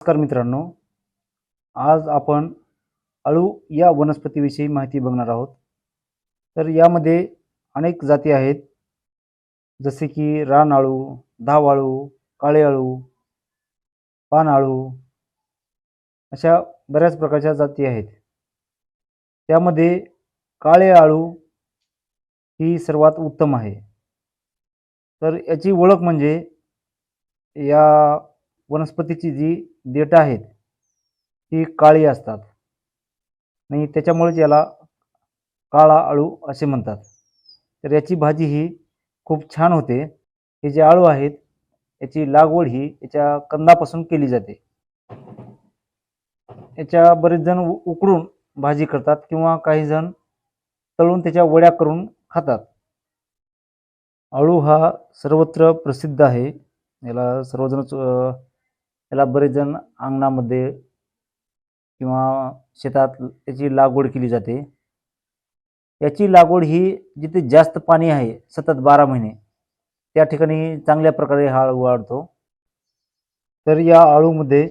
नमस्कार मित्रांनो. आज आपण अळू या वनस्पतीविषयी माहिती बघणार आहोत. तर यामध्ये अनेक जाती आहेत. जसे की रान धावाळू काळे अळू पानआळू अशा बऱ्याच प्रकारच्या जाती आहेत. त्यामध्ये काळे आळू ही सर्वात उत्तम आहे. तर याची ओळख म्हणजे या वनस्पतीची जी देठं आहेत ती काळी असतात. आणि त्याच्यामुळेच याला काळा अळू असे म्हणतात. तर याची भाजी ही खूप छान होते. हे जे आळू आहेत याची लागवड ही याच्या कंदापासून केली जाते. याच्या बरेच जण उ- उकडून भाजी करतात किंवा काही जण तळून त्याच्या वड्या करून खातात. आळू हा सर्वत्र प्रसिद्ध आहे. याला सर्वजणच याला बरेच जण अंगणामध्ये किंवा शेतात याची लागवड केली जाते. याची लागवड ही जिथे जास्त पाणी आहे सतत बारा महिने त्या ठिकाणी चांगल्या प्रकारे हा आळू वाढतो. तर या अळूमध्ये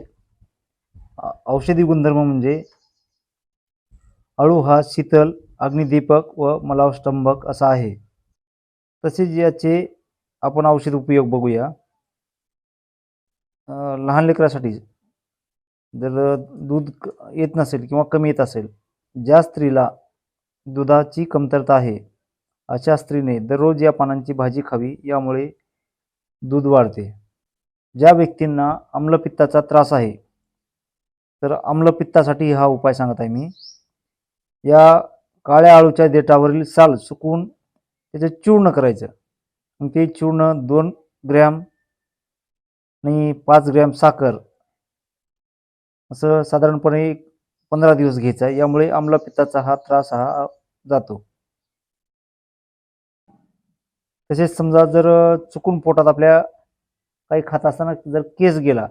औषधी गुणधर्म म्हणजे अळू हा शीतल अग्निदीपक व मलावस्तंभक असा आहे. तसेच याचे आपण औषध उपयोग बघूया. लहान लेकरासाठी जर दूध क- येत नसेल किंवा कमी येत असेल ज्या स्त्रीला दुधाची कमतरता आहे अशा स्त्रीने दररोज या पानांची भाजी खावी यामुळे दूध वाढते. ज्या व्यक्तींना आम्लपित्ताचा त्रास आहे तर आम्लपित्तासाठी हा उपाय सांगत आहे मी. या काळ्या आळूच्या देठावरील साल सुकवून त्याचं चूर्ण करायचं. ते चूर्ण दोन ग्रॅम आणि पाच ग्रॅम साखर. असं साधारणपणे पंधरा दिवस घ्यायचा आहे. यामुळे आम्लपित्ताचा हा त्रास हा जातो. तसेच समजा जर चुकून पोटात आपल्या काही खात असताना जर केस गेला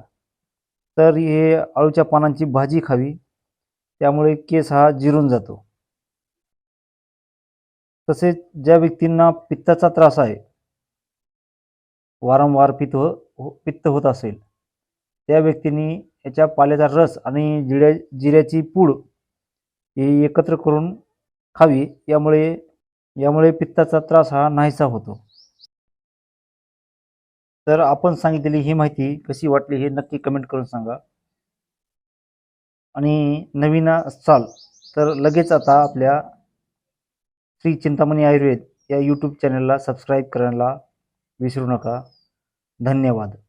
तर हे आळूच्या पानांची भाजी खावी. त्यामुळे केस हा जिरून जातो. तसेच ज्या व्यक्तींना पित्ताचा त्रास आहे वारंवार पित्त हो, हो पित्त होत असेल. त्या व्यक्तींनी याच्या पाल्याचा रस आणि जिऱ्या जिऱ्याची पूड ही एकत्र करून खावी. यामुळे यामुळे पित्ताचा त्रास हा नाहीसा होतो. तर आपण सांगितलेली ही माहिती कशी वाटली हे नक्की कमेंट करून सांगा. आणि नवीन असाल तर लगेच आता आपल्या श्री चिंतामणी आयुर्वेद या यूट्यूब चॅनलला सबस्क्राईब करायला विसरू नका. धन्यवाद.